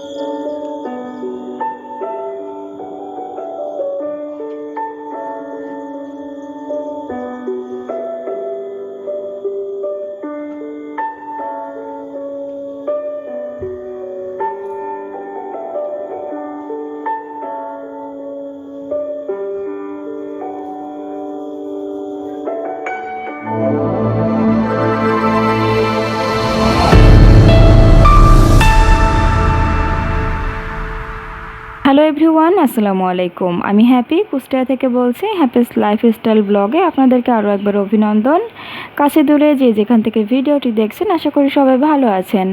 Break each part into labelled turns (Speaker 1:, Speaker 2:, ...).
Speaker 1: you. Hello everyone আসসালামু আলাইকুম। আমি হ্যাপি কুষ্টিয়া থেকে বলছি হ্যাপিস লাইফস্টাইল ব্লগে আপনাদেরকে আরও একবার অভিনন্দন। কাছে দূরে যে যেখান থেকে ভিডিওটি দেখছেন, আশা করি সবাই ভালো আছেন।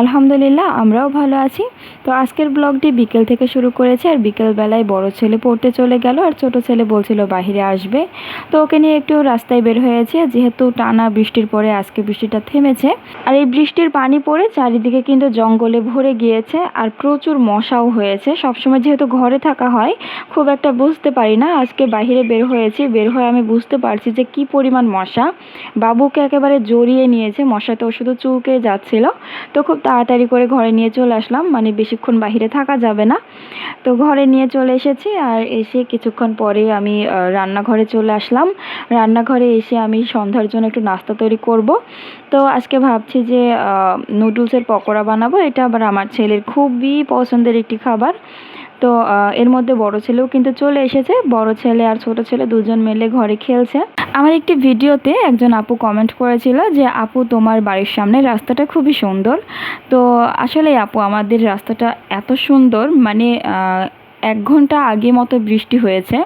Speaker 1: আলহামদুলিল্লাহ, আমরাও ভালো আছি। তো আজকের ব্লগটি বিকেল থেকে শুরু করেছে আর বিকেলবেলায় বড় ছেলে পড়তে চলে গেল আর ছোট ছেলে বলছিল বাহিরে আসবে। তো ওকে নিয়ে একটু রাস্তায় বের হয়েছে, যেহেতু টানা বৃষ্টির পরে আজকে বৃষ্টিটা থেমেছে। আর এই বৃষ্টির পানি পড়ে চারিদিকে কিন্তু জঙ্গলে ভরে গিয়েছে আর প্রচুর মশাও হয়েছে। সবসময় যেহেতু ঘরে থাকা হয়, খুব একটা বুঝতে পারি না। আজকে বাইরে বের হয়েছি, বের হয়ে আমি বুঝতে পারছি যে কি পরিমাণ মশা। বাবুকে একেবারে জড়িয়ে নিয়েছে, মশা তো শুধু চুলকে যাচ্ছিল। তো খুব তাড়াতাড়ি করে ঘরে নিয়ে চলে আসলাম মানে বেশিক্ষণ বাইরে থাকা যাবে না। তো ঘরে নিয়ে চলে এসেছি আর এসে কিছুক্ষণ পরে আমি রান্নাঘরে চলে আসলাম। রান্নাঘরে এসে আমি সন্ধ্যার জন্য একটু নাস্তা তৈরি করব। তো আজকে ভাবছি যে নুডলসের পকোড়া বানাবো। এটা আবার আমার ছেলের খুবই পছন্দের একটি খাবার। তো এর মধ্যে বড় ছেলেও কিন্তু চলে এসেছে। বড় ছেলে আর ছোট ছেলে দুজন মিলে ঘরে খেলছে। আমার একটি ভিডিওতে একজন আপু কমেন্ট করেছিল যে, আপু, তোমার বাড়ির সামনে রাস্তাটা খুবই সুন্দর। তো আসলে আপু, আমাদের রাস্তাটা এত সুন্দর। মানে এক ঘণ্টা আগে মতো বৃষ্টি হয়েছে।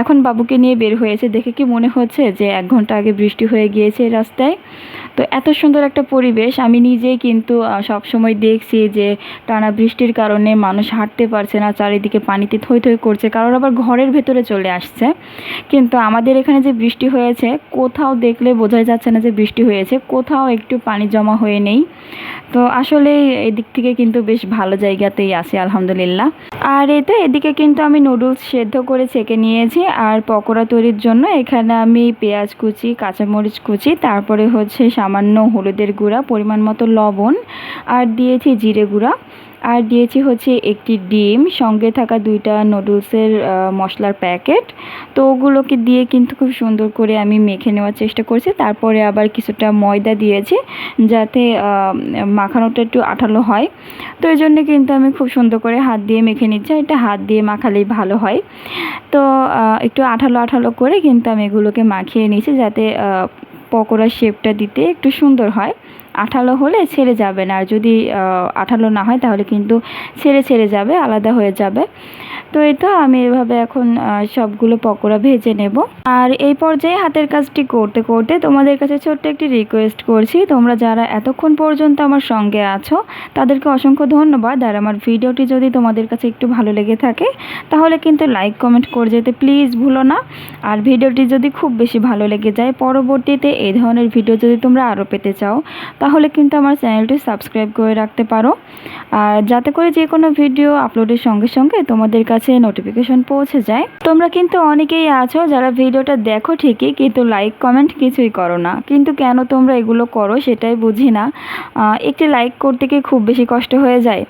Speaker 1: এখন বাবুকে নিয়ে বের হয়েছে। দেখে কি মনে হচ্ছে যে এক ঘণ্টা আগে বৃষ্টি হয়ে গিয়েছে এই রাস্তায়? তো এত সুন্দর একটা পরিবেশ। আমি নিজেই কিন্তু সব সময় দেখছি যে টানা বৃষ্টির কারণে মানুষ হাঁটতে পারছে না, চারিদিকে পানিতে থই থই করছে, কারোর আবার ঘরের ভেতরে চলে আসছে। কিন্তু আমাদের এখানে যে বৃষ্টি হয়েছে, কোথাও দেখলে বোঝাই যাচ্ছে না যে বৃষ্টি হয়েছে, কোথাও একটু পানি জমা হয়ে নেই। তো আসলে এদিক থেকে কিন্তু বেশ ভালো জায়গাতেই আছি, আলহামদুলিল্লাহ। আর এই তো এদিকে কিন্তু আমি নুডলস সেদ্ধ করে ছেঁকে নিয়েছি আর পকোড়া তৈরির জন্য এখানে আমি পেঁয়াজ কুচি, কাঁচামরিচ কুচি, তারপরে হচ্ছে সামান্য হলুদের গুঁড়া, পরিমাণ মতো লবণ, আর দিয়েছি জিরে গুঁড়া। আর দিয়েছি হচ্ছে একটি ডিম, সঙ্গে থাকা দুইটা নুডলসের মশলার প্যাকেট। তো ওগুলোকে দিয়ে কিন্তু খুব সুন্দর করে আমি মেখে নেওয়ার চেষ্টা করছি। তারপরে আবার কিছুটা ময়দা দিয়েছি যাতে মাখানোটা একটু আঠালো হয়। তো এই জন্য কিন্তু আমি খুব সুন্দর করে হাত দিয়ে মেখে নিচ্ছি। এটা হাত দিয়ে মাখালেই ভালো হয়। তো একটু আঠালো আঠালো করে কিন্তু আমি এগুলোকে মাখিয়ে নিয়েছি যাতে পকোড়ার শেপটা দিতে একটু সুন্দর হয়। আঠালো হলে ছেড়ে যাবে না। আর যদি আঠালো না হয় তাহলে কিন্তু ছেড়ে ছেড়ে যাবে, আলাদা হয়ে যাবে। তো এই তো আমি এভাবে এখন সবগুলো পকোড়া ভেজে নেব। আর এই পর্যায়ে হাতের কাজটি করতে করতে তোমাদের কাছে ছোট্ট একটি রিকোয়েস্ট করছি। তোমরা যারা এতক্ষণ পর্যন্ত আমার সঙ্গে আছো, তাদেরকে অসংখ্য ধন্যবাদ। আর আমার ভিডিওটি যদি তোমাদের কাছে একটু ভালো লেগে থাকে, তাহলে কিন্তু লাইক কমেন্ট করে যেতে প্লিজ ভুলো না। আর ভিডিওটি যদি খুব বেশি ভালো লেগে যায়, পরবর্তীতে এই ধরনের ভিডিও যদি তোমরা আরও পেতে চাও, তাহলে কিন্তু আমার চ্যানেলটি সাবস্ক্রাইব করে রাখতে পারো। আর যাতে করে যে কোনো ভিডিও আপলোডের সঙ্গে সঙ্গে তোমাদের কাছে নোটিফিকেশন পৌঁছে যায়। তোমরা কিন্তু অনেকেই আছো যারা ভিডিওটা দেখো ঠিকই, কিন্তু লাইক কমেন্ট কিছুই করো না। কিন্তু কেন তোমরা এগুলো করো সেটাই বুঝি না। একটি লাইক করতে কি খুব বেশি কষ্ট হয়ে যায়।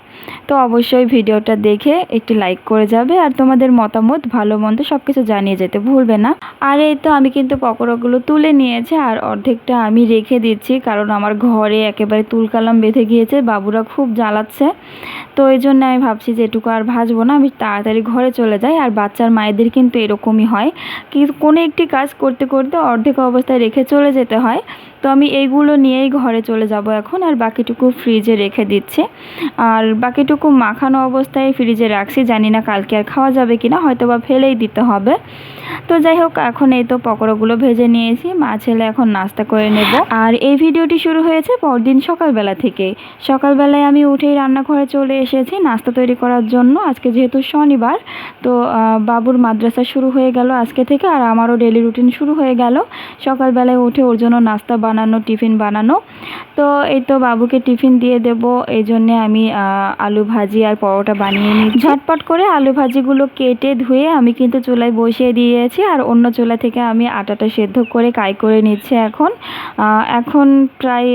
Speaker 1: তো অবশ্যই ভিডিওটা দেখে একটি লাইক করে যাবে আর তোমাদের মতামত, ভালো মন্দ সব কিছু জানিয়ে যেতে ভুলবে না। আর এই তো আমি কিন্তু পকোড়াগুলো তুলে নিয়েছি আর অর্ধেকটা আমি রেখে দিচ্ছি, কারণ আমার ঘরে একেবারে তুলকালাম বেঁধে গিয়েছে, বাবুরা খুব জ্বালাচ্ছে। তো এই জন্য আমি ভাবছি যে এটুকু আর ভাজবো না, আমি তাড়াতাড়ি ঘরে চলে যায় আর বাচ্চার মায়েদের কিন্তু এরকমই হয়। কি কোনো একটি কাজ করতে করতে অর্ধেক অবস্থায় রেখে চলে যেতে হয়। তো আমি এইগুলো নিয়েই ঘরে চলে যাব এখন, আর বাকিটুকু ফ্রিজে রেখে দিচ্ছি। আর বাকিটুকু মাখানো অবস্থায় ফ্রিজে রাখছি, জানি না কালকে আর খাওয়া যাবে কিনা হয়তো বা ফেলেই দিতে হবে। তো যাই হোক, এখন এই তো পকোড়াগুলো ভেজে নিয়েছি, মা ছেলে এখন নাস্তা করে নেব। আর এই ভিডিওটি শুরু হয়েছে পরদিন সকালবেলা থেকে। সকালবেলায় আমি উঠেই রান্নাঘরে চলে এসেছি নাস্তা তৈরি করার জন্য। আজকে যেহেতু শনিবার, তো বাবুর মাদ্রাসা শুরু হয়ে গেল আজকে থেকে, আর আমারও ডেলি রুটিন শুরু হয়ে গেল। সকালবেলায় উঠে ওর জন্য নাস্তা বানানো, টিফিন বানানো। তো এই তো বাবুকে টিফিন দিয়ে দেব, এই জন্যে আমি আলু ভাজি আর পরোটা বানিয়ে নিই ঝটপট করে আলু ভাজিগুলো কেটে ধুয়ে আমি কিন্তু চুলায় বসিয়ে দিয়েছি আর অন্য চুলা থেকে আমি আটাটা সেদ্ধ করে কাই করে নিচ্ছি এখন। এখন প্রায়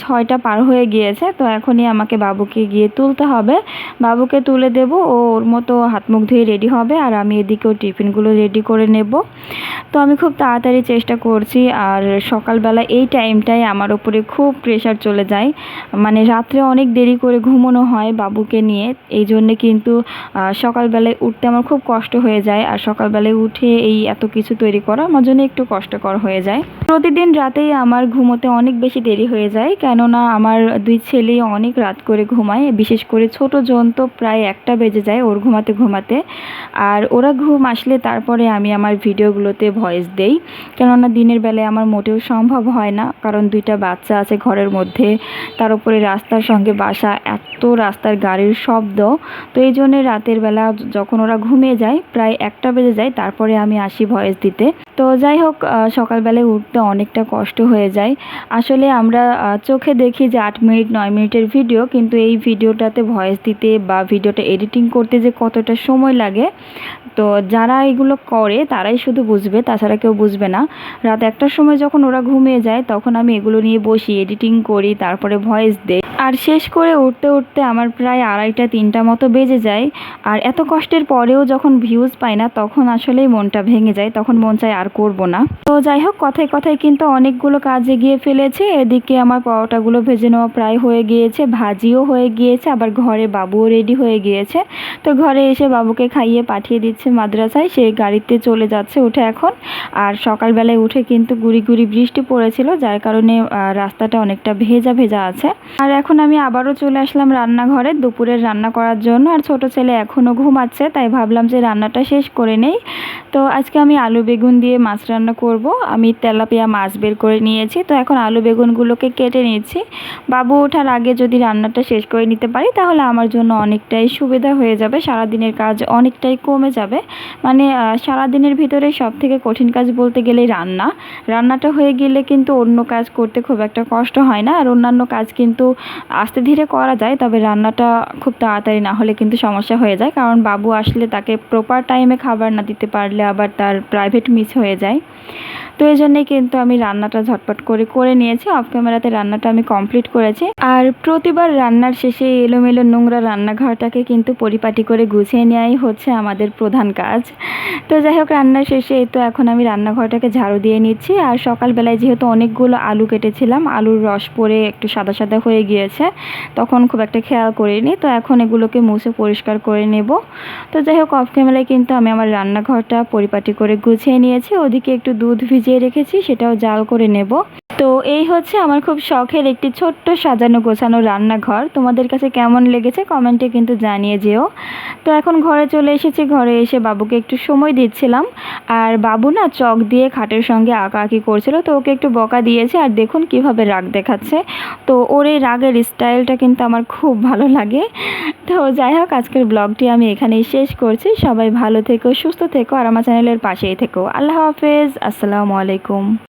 Speaker 1: ছয়টা পার হয়ে গিয়েছে, তো এখনই আমাকে বাবুকে গিয়ে তুলতে হবে। বাবুকে তুলে দেব, ও ওর মতো হাত মুখ ধুয়ে রেডি হবে আর আমি এদিকেও টিফিনগুলো রেডি করে নেব। তো আমি খুব তাড়াতাড়ি চেষ্টা করছি আর সকালবেলা এই টাইমটায় আমার উপরে খুব প্রেশার চলে যায়। মানে রাত্রে অনেক দেরি করে ঘুমানো হয় বাবুকে নিয়ে। এই জন্যে কিন্তু সকালবেলায় উঠতে আমার খুব কষ্ট হয়ে যায়। আর সকালবেলায় উঠে এই এত কিছু তৈরি করা আমার জন্য একটু কষ্টকর হয়ে যায়। প্রতিদিন রাতেই আমার ঘুমোতে অনেক বেশি দেরি হয়ে যায়। কেননা আমার দুই ছেলেই অনেক রাত করে ঘুমায়। বিশেষ করে ছোট জন তো প্রায় একটা বেজে যায় ওর ঘুমাতে ঘুমাতে। আর ওরা ঘুম আসলে তারপরে আমি আমার ভিডিওগুলোতে ভয়েস দেই। কেননা দিনের বেলায় আমার মোটেও সম্ভব হয় না। কারণ দুইটা বাচ্চা আছে ঘরের মধ্যে, তার উপরে রাস্তার সঙ্গে বাসা, এত রাস্তার গাড়ির শব্দ। তো এই জন্যে রাতের বেলা যখন ওরা ঘুমিয়ে যায়, প্রায় একটা বেজে যায়, তারপরে আমি আসি ভয়েস দিতে। তো যাই হোক সকালবেলায় উঠতে অনেকটা কষ্ট হয়ে যায়। আসলে আমরা চোখে দেখি যে আট মিনিট, নয় মিনিটের ভিডিও, কিন্তু এই ভিডিওটাতে ভয়েস দিতে বা ভিডিওটা এডিটিং করতে যে কতটা সময় লাগে, তো যারা এগুলো করে, তারাই শুধু বুঝবে, তাছাড়া কেউ বুঝবে না। রাত একটার সময় যখন ওরা ঘুমিয়ে যায়, তখন আমি এগুলো নিয়ে বসি এডিটিং করি, তারপরে ভয়েস দেই। আর শেষ করে উঠতে উঠতে আমার প্রায় আড়াইটা, তিনটা মতো বেজে যায়। আর এত কষ্টের পরেও যখন ভিউজ পাই না, তখন আসলেই মনটা ভেঙে যায়, তখন মন চায় আর করব না। তো যাই হোক, কথায় কথায় কিন্তু অনেকগুলো কাজ এগিয়ে ফেলেছে। এদিকে আমার পরোটাগুলো ভেজে নেওয়া প্রায় হয়ে গিয়েছে, ভাজিও হয়ে গিয়েছে, আবার ঘরে বাবুও রেডি হয়ে গিয়েছে। তো ঘরে এসে বাবুকে খাইয়ে পাঠিয়ে দিচ্ছে মাদ্রাসায়, সে গাড়িতে চলে যাচ্ছে উঠে এখন। আর সকালবেলায় উঠে কিন্তু গুড়ি গুড়ি বৃষ্টি পড়েছিল, যার কারণে রাস্তাটা অনেকটা ভেজা ভেজা আছে। আর এখন আমি আবারও চলে আসলাম রান্নাঘরে দুপুরের রান্না করার জন্য। আর ছোট ছেলে এখনও ঘুমাচ্ছে, তাই ভাবলাম যে রান্নাটা শেষ করে নেই। তো আজকে আমি আলু বেগুন দিয়ে মাছ রান্না করব। আমি তেলাপিয়া মাছ বের করে নিয়েছি। তো এখন আলু বেগুনগুলোকে কেটে নিয়েছি বাবু ওঠার আগে যদি রান্নাটা শেষ করে নিতে পারি, তাহলে আমার জন্য অনেকটাই সুবিধা হয়ে যাবে। সারাদিনের কাজ অনেকটাই কমে যাবে। মানে সারাদিনের ভিতরে সব থেকে কঠিন কাজ বলতে গেলে রান্না। রান্নাটা হয়ে গেলে কিন্তু অন্য কাজ করতে খুব একটা কষ্ট হয় না। আর অন্যান্য কাজ কিন্তু আস্তে ধীরে করা যায়, তবে রান্নাটা খুব তাড়াতাড়ি না হলে কিন্তু সমস্যা হয়ে যায়। কারণ বাবু আসলে তাকে প্রপার টাইমে খাবার না দিতে পারলে আবার তার প্রাইভেট মিস হয়ে যায়। তো এই জন্যেই কিন্তু আমি রান্নাটা ঝটপট করে করে নিয়েছি। অফ ক্যামেরাতে রান্নাটা আমি কমপ্লিট করেছি। আর প্রতিবার রান্নার শেষে এলোমেলো নোংরা রান্নাঘরটাকে কিন্তু পরিপাটি করে গুছিয়ে নেওয়াই হচ্ছে আমাদের প্রধান কাজ। তো যাই হোক, রান্নার শেষে তো এখন আমি রান্নাঘরটাকে ঝাড়ু দিয়ে নিচ্ছি। আর সকালবেলায় যেহেতু অনেকগুলো আলু কেটেছিলাম, আলুর রস পরে একটু সাদা সাদা হয়ে গিয়েছে। তখন খুব একটা খেয়াল করিনি। তো এখন এগুলোকে মুছে পরিষ্কার করে নেব। তো যাই হোক অফ ক্যামেরায় কিন্তু আমি আমার রান্নাঘরটা পরিপাটি করে গুছিয়ে নিয়েছি। ওদিকে একটু দুধ ভিজিয়ে রেখেছি, সেটাও জাল করে নেব। তো এই হচ্ছে আমার খুব শখের একটি ছোট্ট সাজানো গোছানো রান্নাঘর। তোমাদের কাছে কেমন লেগেছে কমেন্টে কিন্তু জানিয়ে যেও। তো এখন ঘরে চলে এসেছি, ঘরে এসে বাবুকে একটু সময় দিচ্ছিলাম। আর বাবু না চক দিয়ে খাটের সঙ্গে আঁকা আঁকি করছিল, তো ওকে একটু বকা দিয়েছে আর দেখুন কীভাবে রাগ দেখাচ্ছে। তো ওর এই রাগের স্টাইলটা কিন্তু আমার খুব ভালো লাগে। তো যাই হোক, আজকের ব্লগটি আমি এখানেই শেষ করছি। সবাই ভালো থেকো, সুস্থ থেকো আর আমার চ্যানেলের পাশেই থেকো। আল্লাহ হাফেজ, আসসালামু আলাইকুম।